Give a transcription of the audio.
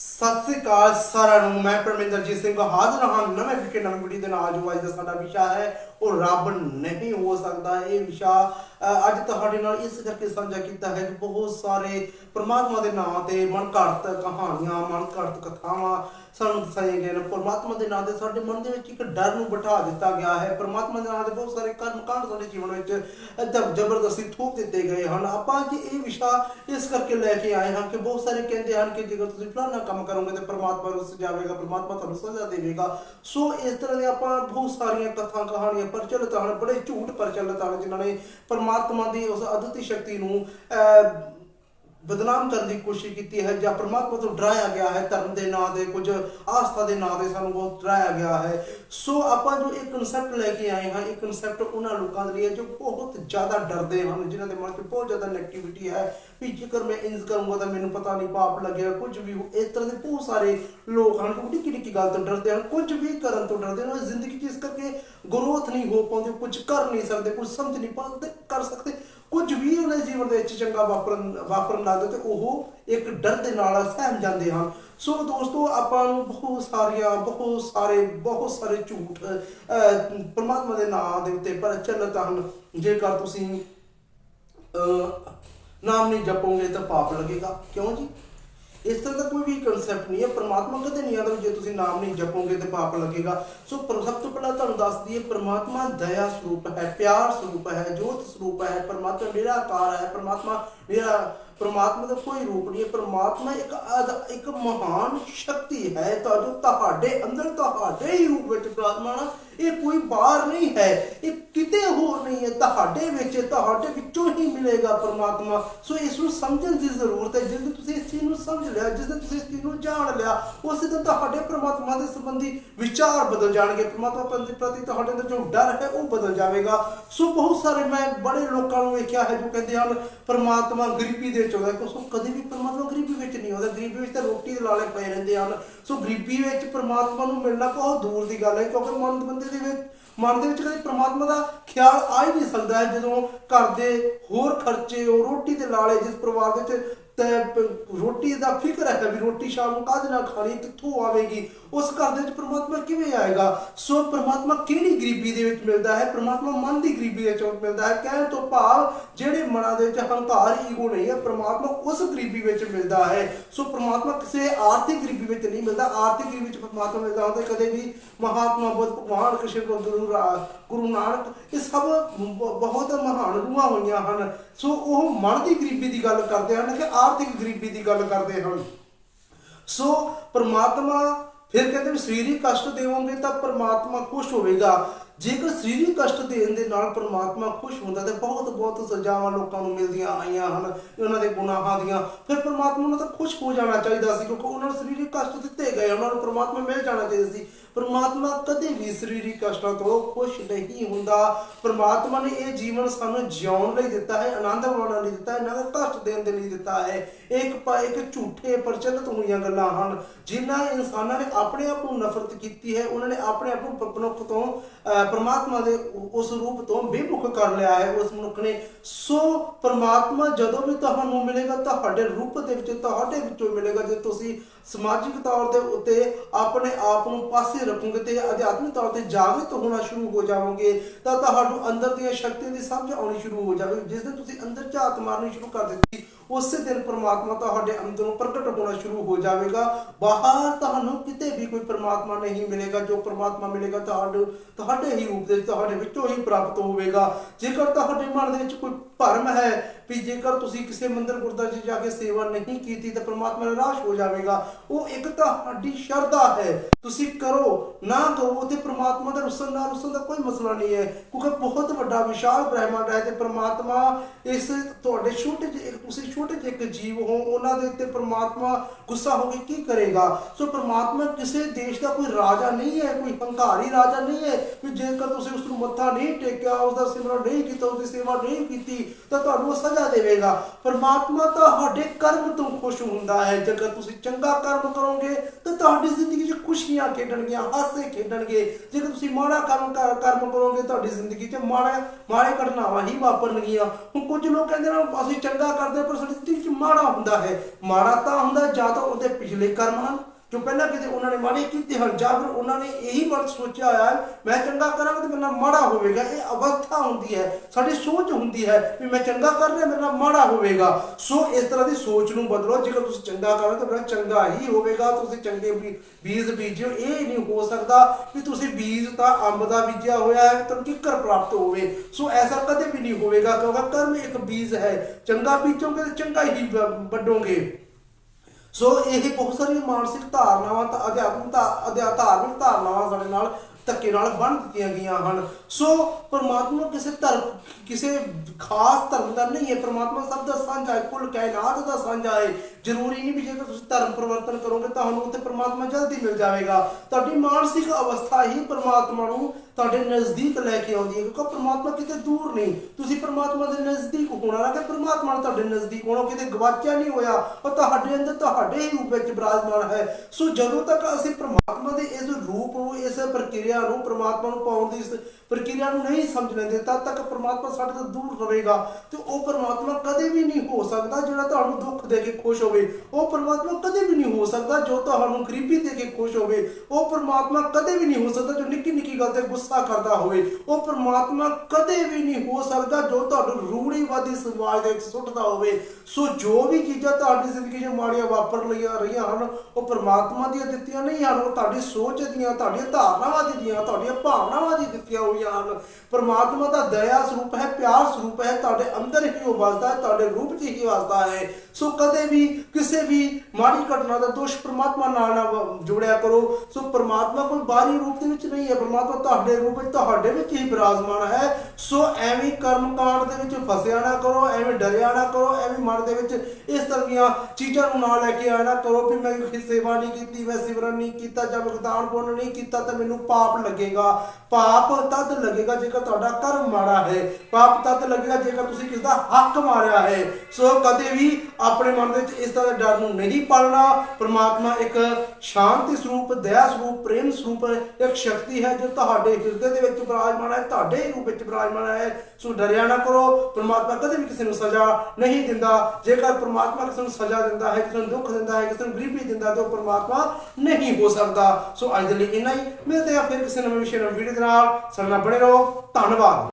ਸਤਿ ਸ੍ਰੀ ਅਕਾਲ ਸਾਰਿਆਂ ਨੂੰ, ਮੈਂ ਪਰਮਿੰਦਰਜੀਤ ਸਿੰਘ ਹਾਜ਼ਰ ਹਾਂ। ਨਵੇਂ ਵਿਸ਼ੇ ਨਵੀਂ ਵੀਡੀਓ ਦੇ ਨਾਲ ਜੋ ਅੱਜ ਦਾ ਸਾਡਾ ਵਿਸ਼ਾ ਹੈ ਉਹ ਰੱਬ ਨਹੀਂ ਹੋ ਸਕਦਾ। ਇਹ ਵਿਸ਼ਾ ਅੱਜ ਤੁਹਾਡੇ ਨਾਲ ਇਸ ਕਰਕੇ ਸਾਂਝਾ ਕੀਤਾ ਹੈ ਕਿ ਬਹੁਤ ਸਾਰੇ ਪ੍ਰਮਾਤਮਾ ਦੇ ਨਾਮ ਤੇ ਮਨ ਕਹਾਣੀਆਂ ਮਨ ਕਥਾਵਾਂ ਸਾਨੂੰ ਦੱਸਾਈਆਂ ਗਈਆਂ ਨੇ। ਪ੍ਰਮਾਤਮਾ ਦੇ ਨਾਮ ਤੇ ਸਾਡੇ ਮਨ ਦੇ ਵਿੱਚ ਇੱਕ ਡਰ ਨੂੰ ਬਿਠਾ ਦਿੱਤਾ ਗਿਆ ਹੈ। ਪ੍ਰਮਾਤਮਾ ਦੇ ਨਾਮ ਤੇ ਬਹੁਤ ਸਾਰੇ ਕਰਮ ਕਾਂਡ ਸਾਡੇ ਜੀਵਨ ਵਿੱਚ ਜ਼ਬਰਦਸਤੀ ਥੋਪ ਦਿੱਤੇ ਗਏ ਹਨ। ਆਪਾਂ ਅੱਜ ਇਹ ਵਿਸ਼ਾ ਇਸ ਕਰਕੇ ਲੈ ਕੇ ਆਏ ਹਾਂ ਕਿ ਬਹੁਤ ਸਾਰੇ ਕਹਿੰਦੇ ਹਨ ਕਿ ਜੇਕਰ ਤੁਸੀਂ ਫਲਾਣਾ ਕੰਮ ਕਰੋਗੇ ਤੇ ਪ੍ਰਮਾਤਮਾ ਰੁੱਸ ਜਾਵੇਗਾ ਪ੍ਰਮਾਤਮਾ ਤੁਹਾਨੂੰ ਸਜ਼ਾ ਦੇਵੇਗਾ। ਸੋ ਇਸ ਤਰ੍ਹਾਂ ਦੇ ਆਪਾਂ ਬਹੁਤ ਸਾਰੀਆਂ ਕਥਾ ਕਹਾਣੀਆਂ ਪ੍ਰਚਲਿਤ ਹਨ ਬੜੇ ਝੂਠ ਪ੍ਰਚਲਿਤ ਹਨ ਜਿਨ੍ਹਾਂ ਨੇ ਪਰਮਾਤਮਾ ਦੀ ਉਸ ਅਦੁੱਤੀ ਸ਼ਕਤੀ ਨੂੰ ਅਹ, ਬਦਨਾਮ ਕਰਨ ਦੀ ਕੋਸ਼ਿਸ਼ ਕੀਤੀ ਹੈ ਜਾਂ ਪ੍ਰਮਾਤਮਾ ਤੋਂ ਡਰਾਇਆ ਗਿਆ ਹੈ, ਧਰਮ ਦੇ ਨਾਂ ਤੇ ਕੁਝ ਆਸਥਾ ਦੇ ਨਾਂ ਤੇ ਸਾਨੂੰ ਬਹੁਤ ਡਰਾਇਆ ਗਿਆ ਹੈ। ਸੋ ਆਪਾਂ ਜੋ ਇੱਕ ਕਨਸੈਪਟ ਲੈ ਕੇ ਆਏ ਹਾਂ, ਇਹ ਕਨਸੈਪਟ ਉਹਨਾਂ ਲੋਕਾਂ ਦੇ ਲਈ ਹੈ ਜੋ ਬਹੁਤ ਜ਼ਿਆਦਾ ਡਰਦੇ ਹਨ, ਜਿਨ੍ਹਾਂ ਦੇ ਮਨ 'ਚ ਬਹੁਤ ਜ਼ਿਆਦਾ ਨੈਗੇਟਿਵਿਟੀ ਹੈ। ਵੀ ਜੇਕਰ ਮੈਂ ਇੰਜ ਕਰੂੰਗਾ ਤਾਂ ਮੈਨੂੰ ਪਤਾ ਨਹੀਂ ਪਾਪ ਲੱਗੇਗਾ ਕੁਝ ਵੀ ਇਸ ਤਰ੍ਹਾਂ ਦੇ ਬਹੁਤ ਸਾਰੇ ਲੋਕ ਹਨ ਕਿ ਨਿੱਕੀ ਨਿੱਕੀ ਗੱਲ ਤੋਂ ਡਰਦੇ ਹਨ, ਕੁਝ ਵੀ ਕਰਨ ਤੋਂ ਡਰਦੇ ਹਨ, ਜ਼ਿੰਦਗੀ 'ਚ ਇਸ ਕਰਕੇ ਗਰੋਥ ਨਹੀਂ ਹੋ ਪਾਉਂਦੀ, ਕੁਝ ਕਰ ਨਹੀਂ ਸਕਦੇ, ਕੁਝ ਸਮਝ ਨਹੀਂ ਪਾਉਂਦੇ ਕਰ ਸਕਦੇ। ਕੁਝ ਵੀ ਉਹਨਾਂ ਦੇ ਜੀਵਨ ਦੇ ਵਿੱਚ ਚੰਗਾ ਵਾਪਰਨ ਵਾਪਰਨ ਲੱਗਦਾ ਤੇ ਉਹ ਇੱਕ ਡਰ ਦੇ ਨਾਲ ਸਹਿਮ ਜਾਂਦੇ ਹਨ। ਸੋ ਦੋਸਤੋ ਆਪਾਂ ਨੂੰ ਬਹੁਤ ਸਾਰੀਆਂ ਬਹੁਤ ਸਾਰੇ ਬਹੁਤ ਸਾਰੇ ਝੂਠ ਅਹ, ਪ੍ਰਮਾਤਮਾ ਦੇ ਨਾਮ ਦੇ ਉੱਤੇ ਪ੍ਰਚਲਿਤ ਹਨ। ਜੇਕਰ ਤੁਸੀਂ ਅਹ, ਨਾਮ ਨਹੀਂ ਜਪੋਗੇ ਤਾਂ ਪਾਪ ਲੱਗੇਗਾ। ਕਿਉਂ ਜੀ? ਇਸ ਤਰ੍ਹਾਂ ਦਾ ਕੋਈ ਵੀ ਕਨਸੈਪਟ ਨਹੀਂ ਹੈ। ਪ੍ਰਮਾਤਮਾ ਕਦੇ ਨਹੀਂ ਆਦਾ ਜੇ ਤੁਸੀਂ ਨਾਮ ਨਹੀਂ ਜਪੋਗੇ ਤੇ ਪਾਪ ਲੱਗੇਗਾ। ਸੋ ਸਭ ਤੋਂ ਪਹਿਲਾਂ ਤੁਹਾਨੂੰ ਦੱਸ ਦਈਏ, ਪ੍ਰਮਾਤਮਾ ਦਇਆ ਸਰੂਪ ਹੈ, ਪਿਆਰ ਸਰੂਪ ਹੈ, ਜੋਤ ਸਰੂਪ ਹੈ, ਪ੍ਰਮਾਤਮਾ ਨਿਰਾਕਾਰ ਹੈ, ਪ੍ਰਮਾਤਮਾ ਨਿਰਾ ਪਰਮਾਤਮਾ ਦਾ ਕੋਈ ਰੂਪ ਨਹੀਂ ਹੈ। ਪਰਮਾਤਮਾ ਇੱਕ ਇੱਕ ਮਹਾਨ ਸ਼ਕਤੀ ਹੈ। ਤਾਂ ਜੋ ਤੁਹਾਡੇ ਅੰਦਰ ਤੁਹਾਡੇ ਹੀ ਰੂਪ ਵਿੱਚ ਪ੍ਰਮਾਤਮਾ ਇਹ ਕੋਈ ਬਾਹਰ ਨਹੀਂ ਹੈ। ਇਹ ਕਿਤੇ ਹੋਰ ਨਹੀਂ ਹੈ। ਤੁਹਾਡੇ ਵਿੱਚ, ਤੁਹਾਡੇ ਵਿੱਚੋਂ ਹੀ ਮਿਲੇਗਾ ਪਰਮਾਤਮਾ। ਸੋ ਇਸ ਨੂੰ ਸਮਝਣ ਦੀ ਜ਼ਰੂਰਤ ਹੈ। ਜਿਸ ਤੁਸੀਂ ਇਸ ਚੀਜ਼ ਨੂੰ ਸਮਝ ਲਿਆ, ਜਿਸ ਦਿਨ ਤੁਸੀਂ ਇਸ ਚੀਜ਼ ਨੂੰ ਜਾਣ ਲਿਆ, ਉਸੇ ਦਿਨ ਤੁਹਾਡੇ ਪਰਮਾਤਮਾ ਦੇ ਸੰਬੰਧੀ ਵਿਚਾਰ ਬਦਲ ਜਾਣਗੇ। ਪਰਮਾਤਮਾ ਪ੍ਰਤੀ ਪ੍ਰਤੀ ਤੁਹਾਡੇ ਅੰਦਰ ਜੋ ਡਰ ਹੈ, ਉਹ ਬਦਲ ਜਾਵੇਗਾ। ਸੋ ਬਹੁਤ ਸਾਰੇ ਮੈਂ ਬੜੇ ਲੋਕਾਂ ਨੂੰ ਵੇਖਿਆ ਹੈ ਜੋ ਕਹਿੰਦੇ ਹਨ, ਪਰਮਾਤਮਾ ਗਰੀਬੀ ਦੇ ਵਿੱਚ ਆਉਂਦਾ ਹੈ ਸੋ ਕਦੇ ਵੀ ਪ੍ਰਮਾਤਮਾ ਗਰੀਬੀ ਵਿੱਚ ਨਹੀਂ ਆਉਂਦਾ। ਗਰੀਬੀ ਵਿੱਚ ਤਾਂ ਰੋਟੀ ਦੇ ਲਾਲੇ ਪਏ ਰਹਿੰਦੇ ਹਨ। ਸੋ ਗਰੀਬੀ ਵਿੱਚ ਪ੍ਰਮਾਤਮਾ ਨੂੰ ਮਿਲਣਾ ਬਹੁਤ ਦੂਰ ਦੀ ਗੱਲ ਹੈ, ਕਿਉਂਕਿ ਮਨ ਬੰਦੇ ਦੇ ਵਿੱਚ ਮਨ ਦੇ ਵਿੱਚ ਕਦੇ ਪ੍ਰਮਾਤਮਾ ਦਾ ਖਿਆਲ ਆ ਹੀ ਨਹੀਂ ਸਕਦਾ ਹੈ ਜਦੋਂ ਘਰ ਦੇ ਹੋਰ ਖਰਚੇ, ਉਹ ਰੋਟੀ ਦੇ ਲਾਲੇ ਜਿਸ ਪਰਿਵਾਰ ਦੇ ਵਿੱਚ ਤੇ ਰੋਟੀ ਦਾ ਫਿਕਰ ਹੈ ਵੀ ਰੋਟੀ ਸ਼ਾਮ ਨੂੰ ਕਾਹਦੇ ਨਾਲ ਖਾਣੀ, ਕਿੱਥੋਂ ਆਵੇਗੀ? ਉਸ ਘਰ ਦੇ ਵਿੱਚ ਪ੍ਰਮਾਤਮਾ ਕਿਵੇਂ ਆਏਗਾ? ਸੋ ਪ੍ਰਮਾਤਮਾ ਕਿਹੜੀ ਗਰੀਬੀ ਦੇ ਵਿੱਚ ਮਿਲਦਾ ਹੈ? ਪ੍ਰਮਾਤਮਾ ਮਨ ਦੀ ਗਰੀਬੀ ਦੇ ਵਿੱਚ ਮਿਲਦਾ ਹੈ। ਕਹਿਣ ਤੋਂ ਭਾਵ ਜਿਹੜੇ ਮਨਾਂ ਦੇ ਵਿੱਚ ਹੰਕਾਰ, ਈਗੋ ਨਹੀਂ ਹੈ, ਪ੍ਰਮਾਤਮਾ ਉਸ ਗਰੀਬੀ ਵਿੱਚ ਮਿਲਦਾ ਹੈ। ਸੋ ਪ੍ਰਮਾਤਮਾ ਕਿਸੇ ਆਰਥਿਕ ਗਰੀਬੀ ਵਿੱਚ ਨਹੀਂ ਮਿਲਦਾ। ਆਰਥਿਕ ਗਰੀਬੀ ਵਿੱਚ ਪ੍ਰਮਾਤਮਾ ਮਿਲਦਾ ਹੁੰਦਾ ਕਦੇ ਵੀ ਮਹਾਤਮਾ ਬੁੱਧ, ਭਗਵਾਨ ਕ੍ਰਿਸ਼ਨ ਗੁਰੂ ਗੁਰੂ ਨਾਨਕ, ਇਹ ਸਭ ਬਹੁਤ ਮਹਾਨ ਰੂਹਾਂ ਹੋਈਆਂ ਹਨ। ਸੋ ਉਹ ਮਨ ਦੀ ਗਰੀਬੀ ਦੀ ਗੱਲ ਕਰਦੇ ਹਨ ਕਿ ਆਰਥਿਕ ਗਰੀਬੀ ਦੀ ਗੱਲ ਕਰਦੇ ਹਨ। ਸੋ ਪ੍ਰਮਾਤਮਾ ਫਿਰ ਕਹਿੰਦੇ ਵੀ ਸਰੀਰਕ ਕਸ਼ਟ ਦੇਵੋਗੇ ਤਾਂ ਪ੍ਰਮਾਤਮਾ ਖੁਸ਼ ਹੋਵੇਗਾ। ਜੇਕਰ ਸਰੀਰਕ ਕਸ਼ਟ ਦੇਣ ਦੇ ਨਾਲ ਪ੍ਰਮਾਤਮਾ ਖੁਸ਼ ਹੁੰਦਾ ਤੇ ਬਹੁਤ ਬਹੁਤ ਸਜ਼ਾਵਾਂ ਲੋਕਾਂ ਨੂੰ ਮਿਲਦੀਆਂ ਆਈਆਂ ਹਨ ਉਹਨਾਂ ਦੇ ਗੁਨਾਹਾਂ ਦੀਆਂ। ਫਿਰ ਪ੍ਰਮਾਤਮਾ ਨੂੰ ਤਾਂ ਖੁਸ਼ ਹੋ ਜਾਣਾ ਚਾਹੀਦਾ ਸੀ, ਕਿਉਂਕਿ ਉਹਨਾਂ ਨੂੰ ਸਰੀਰਕ ਕਸ਼ਟ ਦਿੱਤੇ ਗਏ ਉਹਨਾਂ ਨੂੰ ਪ੍ਰਮਾਤਮਾ ਮਿਲ ਜਾਣਾ ਚਾਹੀਦਾ ਸੀ। ਪ੍ਰਮਾਤਮਾ ਕਦੇ ਵੀ ਸਰੀਰਕ ਕਸ਼ਟਾਂ ਤੋਂ ਖੁਸ਼ ਨਹੀਂ ਹੁੰਦਾ। ਪ੍ਰਮਾਤਮਾ ਨੇ ਇਹ ਜੀਵਨ ਸਾਨੂੰ ਜਿਉਣ ਲਈ ਦਿੱਤਾ ਹੈ ਆਨੰਦ ਮਾਣਨ ਲਈ ਦਿੱਤਾ ਹੈ ਨਾ ਕਸ਼ਟ ਦੇਣ ਦੇ ਲਈ ਦਿੱਤਾ ਹੈ। ਇੱਕ ਇੱਕ ਝੂਠੇ ਪ੍ਰਚਲਿਤ ਹੋਈਆਂ ਗੱਲਾਂ ਹਨ ਜਿਨ੍ਹਾਂ ਇਨਸਾਨਾਂ ਨੇ ਆਪਣੇ ਆਪ ਨੂੰ ਨਫ਼ਰਤ ਕੀਤੀ ਹੈ ਉਹਨਾਂ ਨੇ ਆਪਣੇ ਆਪ ਨੂੰ ਪਰਮਨੁੱਖ ਤੋਂ ਅਹ, ਪ੍ਰਮਾਤਮਾ ਦੇ ਉਸ ਰੂਪ ਤੋਂ ਬੇਮੁਖ ਕਰ ਲਿਆ ਹੈ। ਉਸ ਮਨੁੱਖ ਨੇ ਸੋ ਪ੍ਰਮਾਤਮਾ ਜਦੋਂ ਵੀ ਤੁਹਾਨੂੰ ਮਿਲੇਗਾ ਤੁਹਾਡੇ ਰੂਪ ਦੇ ਵਿੱਚ ਤੁਹਾਡੇ ਵਿੱਚੋਂ ਮਿਲੇਗਾ। ਜੇ ਤੁਸੀਂ ਸਮਾਜਿਕ ਤੌਰ ਦੇ ਉੱਤੇ ਆਪਣੇ ਆਪ ਨੂੰ ਪਾਸੇ ਰੱਖੋਗੇ ਤੇ ਅਧਿਆਤਮਿਕ ਤੌਰ ਤੇ ਜਾਗਰਤ ਹੋਣਾ ਸ਼ੁਰੂ ਹੋ ਜਾਵੋਗੇ ਤਾਂ ਤੁਹਾਨੂੰ ਅੰਦਰ ਦੀਆਂ ਸ਼ਕਤੀਆਂ ਦੀ ਸਮਝ ਆਉਣੀ ਸ਼ੁਰੂ ਹੋ ਜਾਵੇਗੀ। ਜਿਸ ਦਿਨ ਤੁਸੀਂ ਅੰਦਰ ਝਾਤ ਮਾਰਨੀ ਸ਼ੁਰੂ ਕਰ ਦਿੱਤੀ ਉਸੇ ਦਿਨ ਪ੍ਰਮਾਤਮਾ ਤੁਹਾਡੇ ਅੰਦਰੋਂ ਪ੍ਰਗਟ ਹੋਣਾ ਸ਼ੁਰੂ ਹੋ ਜਾਵੇਗਾ। ਬਾਹਰ ਤੁਹਾਨੂੰ ਕਿਤੇ ਵੀ ਕੋਈ ਪ੍ਰਮਾਤਮਾ ਨਹੀਂ ਮਿਲੇਗਾ। ਜੋ ਪ੍ਰਮਾਤਮਾ ਮਿਲੇਗਾ ਤੁਹਾਡੇ ਤੁਹਾਡੇ ਹੀ ਰੂਪ ਦੇ ਵਿੱਚ, ਤੁਹਾਡੇ ਵਿੱਚੋਂ ਹੀ ਪ੍ਰਾਪਤ ਹੋਵੇਗਾ। ਜੇਕਰ ਤੁਹਾਡੇ ਮਨ ਦੇ ਵਿੱਚ ਕੋਈ ਭਰਮ ਹੈ ਵੀ ਜੇਕਰ ਤੁਸੀਂ ਕਿਸੇ ਮੰਦਰ ਗੁਰਦੁਆਰੇ 'ਚ ਜਾ ਕੇ ਸੇਵਾ ਨਹੀਂ ਕੀਤੀ ਤਾਂ ਪ੍ਰਮਾਤਮਾ ਨਿਰਾਸ਼ ਹੋ ਜਾਵੇਗਾ। ਉਹ ਇੱਕ ਤੁਹਾਡੀ ਸ਼ਰਧਾ ਹੈ। ਤੁਸੀਂ ਕਰੋ। ਨਾ ਕਰੋ ਤੇ ਪ੍ਰਮਾਤਮਾ ਦਾ ਰੁੱਸਣ ਨਾਲ ਰੁੱਸਣ ਦਾ ਕੋਈ ਮਸਲਾ ਨਹੀਂ ਹੈ। ਕਿਉਂਕਿ ਬਹੁਤ ਵੱਡਾ ਵਿਸ਼ਾਲ ਬ੍ਰਹਿਮੰਡ ਹੈ ਤੇ ਪ੍ਰਮਾਤਮਾ ਇਸ ਤੁਹਾਡੇ ਛੋਟੇ ਜਿਹੇ ਤੁਸੀਂ ਛੋਟੇ ਜਿਹੇ ਇੱਕ ਜੀਵ ਹੋ, ਉਹਨਾਂ ਦੇ ਉੱਤੇ ਪ੍ਰਮਾਤਮਾ ਗੁੱਸਾ ਹੋ ਕੇ ਕੀ ਕਰੇਗਾ? ਸੋ ਪ੍ਰਮਾਤਮਾ ਕਿਸੇ ਦੇਸ਼ ਦਾ ਕੋਈ ਰਾਜਾ ਨਹੀਂ ਹੈ, ਕੋਈ ਹੰਕਾਰੀ ਰਾਜਾ ਨਹੀਂ ਹੈ ਵੀ ਜੇਕਰ ਤੁਸੀਂ ਉਸ ਨੂੰ ਮੱਥਾ ਨਹੀਂ ਟੇਕਿਆ ਉਸ ਦਾ ਸਿਮਰਨ ਨਹੀਂ ਕੀਤਾ ਉਸ ਦੀ ਸੇਵਾ ਨਹੀਂ ਕੀਤੀ, ਤਾਂ ਤੁਹਾਨੂੰ ਸਜ਼ਾ ਦੇਵੇਗਾ। ਪਰਮਾਤਮਾ ਤੁਹਾਡੇ ਕਰਮ ਤੋਂ ਖੁਸ਼ ਹੁੰਦਾ ਹੈ। ਜੇਕਰ ਤੁਸੀਂ ਚੰਗਾ ਕਰਮ ਕਰੋਗੇ, ਤਾਂ ਤੁਹਾਡੀ ਜ਼ਿੰਦਗੀ ਖੁਸ਼ੀਆਂ ਖੇਡਣਗੀਆਂ, ਹਾਸੇ ਖੇਡਣਗੇ। ਜੇਕਰ ਤੁਸੀਂ ਮਾੜਾ ਕਰਮ ਕਰਮ ਕਰੋਗੇ, ਤੁਹਾਡੀ ਜ਼ਿੰਦਗੀ 'ਚ ਮਾੜਾ, ਮਾੜੇ ਘਟਨਾਵਾਂ ਹੀ ਵਾਪਰਨਗੀਆਂ। ਹੁਣ ਕੁਝ ਲੋਕ ਕਹਿੰਦੇ ਨੇ, ਅਸੀਂ ਚੰਗਾ ਕਰਦੇ ਪਰ ਸਾਡੀ ਜ਼ਿੰਦਗੀ 'ਚ ਮਾੜਾ ਹੁੰਦਾ ਹੈ। ਮਾੜਾ ਤਾਂ ਹੁੰਦਾ ਜਾਂ ਤਾਂ ਉਹਦੇ ਪਿਛਲੇ ਕਰਮ ਹਨ। ਜੋ ਪਹਿਲਾਂ ਕਿਤੇ ਉਹਨਾਂ ਨੇ ਮਾੜੇ ਕੀਤੇ ਹਨ ਜਾਂ ਫਿਰ ਉਹਨਾਂ ਨੇ ਇਹੀ ਮਤ ਸੋਚਿਆ ਹੋਇਆ ਮੈਂ ਚੰਗਾ ਕਰਾਂਗਾ ਤੇ ਮੇਰੇ ਨਾਲ ਮਾੜਾ ਹੋਵੇਗਾ। ਇਹ ਅਵਸਥਾ ਹੁੰਦੀ ਹੈ, ਸਾਡੀ ਸੋਚ ਹੁੰਦੀ ਹੈ ਵੀ ਮੈਂ ਚੰਗਾ ਕਰ ਰਿਹਾ, ਮੇਰੇ ਨਾਲ ਮਾੜਾ ਹੋਵੇਗਾ। ਸੋ ਇਸ ਤਰ੍ਹਾਂ ਦੀ ਸੋਚ ਨੂੰ ਬਦਲੋ, ਜੇਕਰ ਤੁਸੀਂ ਚੰਗਾ ਕਰੋ ਤਾਂ ਮੇਰਾ ਚੰਗਾ ਹੀ ਹੋਵੇਗਾ, ਤੁਸੀਂ ਚੰਗੇ ਬੀਜ ਬੀਜਿਓ, ਇਹ ਨਹੀਂ ਹੋ ਸਕਦਾ ਵੀ ਤੁਸੀਂ ਬੀਜ ਤਾਂ ਅੰਬ ਦਾ ਬੀਜਿਆ ਹੋਇਆ ਹੈ, ਤੁਹਾਨੂੰ ਕਿੱਕਰ ਪ੍ਰਾਪਤ ਹੋਵੇ। ਸੋ ਐਸਾ ਕਦੇ ਵੀ ਨਹੀਂ ਹੋਵੇਗਾ, ਕਿਉਂਕਿ ਕਰਮ ਇੱਕ ਬੀਜ ਹੈ, ਚੰਗਾ ਬੀਜੋਗੇ ਤਾਂ ਚੰਗਾ ਹੀ ਵ- ਵੱਢੋਗੇ। ਸੋ ਇਹ ਬਹੁਤ ਸਾਰੀਆਂ ਮਾਨਸਿਕ ਧਾਰਨਾਵਾਂ ਤਾਂ ਅਧਿਆਤਮਿਕ ਧਾ- ਅਧਿਆ, ਧਾਰਮਿਕ ਧਾਰਨਾਵਾਂ ਸਾਡੇ ਨਾਲ ਧੱਕੇ ਨਾਲ ਬਣ ਦਿੱਤੀਆਂ ਗਈਆਂ ਹਨ। ਸੋ ਪਰਮਾਤਮਾ ਕਿਸੇ ਧਰਮ, ਕਿਸੇ ਖਾਸ ਧਰਮ ਦਾ ਨਹੀਂ ਹੈ। ਪਰਮਾਤਮਾ ਸਭ ਦਾ ਸਾਂਝਾ ਹੈ, ਕੁੱਲ ਕਾਇਨਾਤ ਦਾ ਸਾਂਝਾ ਹੈ। ਜ਼ਰੂਰੀ ਨਹੀਂ ਵੀ ਜੇਕਰ ਤੁਸੀਂ ਧਰਮ ਪਰਿਵਰਤਨ ਕਰੋਗੇ, ਤੁਹਾਨੂੰ ਉੱਥੇ ਪ੍ਰਮਾਤਮਾ ਜਲਦੀ ਮਿਲ ਜਾਵੇਗਾ। ਤੁਹਾਡੀ ਮਾਨਸਿਕ ਅਵਸਥਾ ਹੀ ਪਰਮਾਤਮਾ ਨੂੰ ਤੁਹਾਡੇ ਨਜ਼ਦੀਕ ਲੈ ਕੇ ਆਉਂਦੀ ਹੈ, ਕਿਉਂਕਿ ਪਰਮਾਤਮਾ ਕਿਤੇ ਦੂਰ ਨਹੀਂ। ਤੁਸੀਂ ਪਰਮਾਤਮਾ ਦੇ ਨਜ਼ਦੀਕ ਹੋਣਾ ਨਾ, ਕਿ ਪ੍ਰਮਾਤਮਾ ਨਾਲ ਤੁਹਾਡੇ ਨਜ਼ਦੀਕ ਹੋਣਾ ਕਿਤੇ ਗਵਾਚਿਆ ਨਹੀਂ ਹੋਇਆ, ਉਹ ਤੁਹਾਡੇ ਅੰਦਰ ਤੁਹਾਡੇ ਹੀ ਰੂਪ ਵਿੱਚ ਬਿਰਾਜਮਾਨ ਹੈ। ਸੋ ਜਦੋਂ ਤੱਕ ਅਸੀਂ ਪ੍ਰਮਾਤਮਾ ਦੇ ਇਸ ਰੂਪ ਨੂੰ, ਇਸ ਪ੍ਰਕਿਰਿਆ ਨੂੰ, ਪ੍ਰਮਾਤਮਾ ਨੂੰ ਪਾਉਣ ਦੀ ਪ੍ਰਕਿਰਿਆ ਨੂੰ ਨਹੀਂ ਸਮਝ ਲੈਂਦੇ, ਤਦ ਤੱਕ ਪਰਮਾਤਮਾ ਸਾਡੇ ਤੋਂ ਦੂਰ ਰਹੇਗਾ। ਤੇ ਉਹ ਪਰਮਾਤਮਾ ਕਦੇ ਵੀ ਨਹੀਂ ਹੋ ਸਕਦਾ ਜਿਹੜਾ ਤੁਹਾਨੂੰ ਦੁੱਖ ਦੇ ਕੇ ਖੁਸ਼ ਹੋ ਹੋਵੇ, ਉਹ ਪਰਮਾਤਮਾ ਕਦੇ ਵੀ ਨਹੀਂ ਹੋ ਸਕਦਾ ਜੋ ਤੁਹਾਨੂੰ ਗਰੀਬੀ ਦੇ ਕੇ ਖੁਸ਼ ਹੋਵੇ। ਉਹ ਪਰਮਾਤਮਾ ਕਦੇ ਵੀ ਨਹੀਂ ਹੋ ਸਕਦਾ ਜੋ ਨਿੱਕੀ ਨਿੱਕੀ ਗੱਲ ਤੇ ਗੁੱਸਾ ਕਰਦਾ ਹੋਵੇ। ਉਹ ਪਰਮਾਤਮਾ ਕਦੇ ਵੀ ਨਹੀਂ ਹੋ ਸਕਦਾ ਜੋ ਤੁਹਾਨੂੰ ਰੂੜੀਵਾਦੀ ਸਮਾਜ ਦੇ ਵਿੱਚ ਸੁੱਟਦਾ ਹੋਵੇ। ਸੋ ਜੋ ਵੀ ਚੀਜ਼ਾਂ ਤੁਹਾਡੀ ਜ਼ਿੰਦਗੀ 'ਚ ਮਾੜੀਆਂ ਵਾਪਰ ਲਈਆਂ ਰਹੀਆਂ ਹਨ, ਉਹ ਪਰਮਾਤਮਾ ਦੀਆਂ ਦਿੱਤੀਆਂ ਨਹੀਂ ਹਨ, ਉਹ ਤੁਹਾਡੀ ਸੋਚ ਦੀਆਂ, ਤੁਹਾਡੀਆਂ ਧਾਰਨਾਵਾਂ ਦੀਆਂ, ਤੁਹਾਡੀਆਂ ਭਾਵਨਾਵਾਂ ਦੀ ਦਿੱਤੀਆਂ ਹੋਈਆਂ ਹਨ। ਪਰਮਾਤਮਾ ਦਾ ਦਇਆ ਸਰੂਪ ਹੈ, ਪਿਆਰ ਸਰੂਪ ਹੈ, ਤੁਹਾਡੇ ਅੰਦਰ ਹੀ ਉਹ ਵਸਦਾ ਹੈ, ਤੁਹਾਡੇ ਰੂਪ 'ਚ ਹੀ ਵਸਦਾ ਹੈ। ਸੋ ਕਦੇ ਵੀ ਕਿਸੇ ਵੀ ਮਾੜੀ ਘਟਨਾ ਦਾ ਦੋਸ਼ ਪ੍ਰਮਾਤਮਾ ਨਾਲ ਨਾ ਜੋੜਿਆ ਕਰੋ। ਸੋ ਪ੍ਰਮਾਤਮਾ ਕੋਈ ਬਾਹਰੀ ਰੂਪ ਦੇ ਵਿੱਚ ਨਹੀਂ ਹੈ। ਪਰਮਾਤਮਾ ਤੁਹਾਡੇ ਰੂਪ ਵਿੱਚ, ਤੁਹਾਡੇ ਵਿੱਚ ਹੀ ਬਿਰਾਜਮਾਨ ਹੈ। ਸੋ ਐਵੇਂ ਕਰਮ ਦੇ ਵਿੱਚ ਫਸਿਆ ਨਾ ਕਰੋ, ਐਵੇਂ ਡਰਿਆ ਨਾ ਕਰੋ, ਐਵੇਂ ਮਨ ਦੇ ਵਿੱਚ ਇਸ ਤਰ੍ਹਾਂ ਦੀਆਂ ਚੀਜ਼ਾਂ ਨੂੰ ਨਾ ਲੈ ਕੇ ਆਇਆ ਕਰੋ। ਵੀ ਮੈਂ ਕੋਈ ਸੇਵਾ ਨਹੀਂ ਕੀਤੀ, ਮੈਂ ਸਿਮਰਨ ਨਹੀਂ ਕੀਤਾ, ਜਾਂ ਮੈਂ ਪੁੰਨ ਨਹੀਂ ਕੀਤਾ, ਤਾਂ ਮੈਨੂੰ ਪਾਪ ਲੱਗੇਗਾ। ਪਾਪ ਤਦ ਲੱਗੇਗਾ ਜੇਕਰ ਤੁਹਾਡਾ ਕਰਮ ਮਾੜਾ ਹੈ। ਪਾਪ ਤਦ ਲੱਗੇਗਾ ਜੇਕਰ ਤੁਸੀਂ ਕਿਸ ਦਾ ਹੱਕ ਮਾਰਿਆ ਹੈ। ਸੋ ਕਦੇ ਵੀ ਆਪਣੇ ਮਨ ਦੇ ਵਿੱਚ ਇਸ ਤਰ੍ਹਾਂ ਦੇ ਡਰ ਨੂੰ ਨਹੀਂ ਪਾਲਣਾ, ਪਰਮਾਤਮਾ ਇੱਕ ਸ਼ਾਂਤੀ ਸਰੂਪ, ਦਇਆ ਸਰੂਪ, ਪ੍ਰੇਮ ਸਰੂਪ ਇੱਕ ਸ਼ਕਤੀ ਹੈ ਜੋ ਤੁਹਾਡੇ ਹਿਰਦੇ ਦੇ ਵਿੱਚ ਬਿਰਾਜਮਾਨ ਹੈ, ਤੁਹਾਡੇ ਰੂਪ ਵਿੱਚ ਬਿਰਾਜਮਾਨ ਹੈ। ਸੋ ਡਰਿਆ ਨਾ ਕਰੋ, ਪਰਮਾਤਮਾ ਕਦੇ ਵੀ ਕਿਸੇ ਨੂੰ ਸਜ਼ਾ ਨਹੀਂ ਦਿੰਦਾ। ਜੇਕਰ ਪਰਮਾਤਮਾ ਕਿਸੇ ਨੂੰ ਸਜ਼ਾ ਦਿੰਦਾ ਹੈ, ਕਿਸੇ ਨੂੰ ਦੁੱਖ ਦਿੰਦਾ ਹੈ, ਕਿਸੇ ਨੂੰ ਗਰੀਬੀ ਦਿੰਦਾ ਤਾਂ ਉਹ ਪਰਮਾਤਮਾ ਨਹੀਂ ਹੋ ਸਕਦਾ। ਸੋ ਅੱਜ ਦੇ ਲਈ ਇੰਨਾ ਹੀ। ਮਿਲਦੇ ਆ ਫਿਰ ਕਿਸੇ ਨਵੇਂ ਵਿਸ਼ੇ ਨਾਲ ਵੀਡੀਓ ਦੇ ਨਾਲ। ਸਾਡੇ ਨਾਲ ਬਣੇ ਰਹੋ। ਧੰਨਵਾਦ।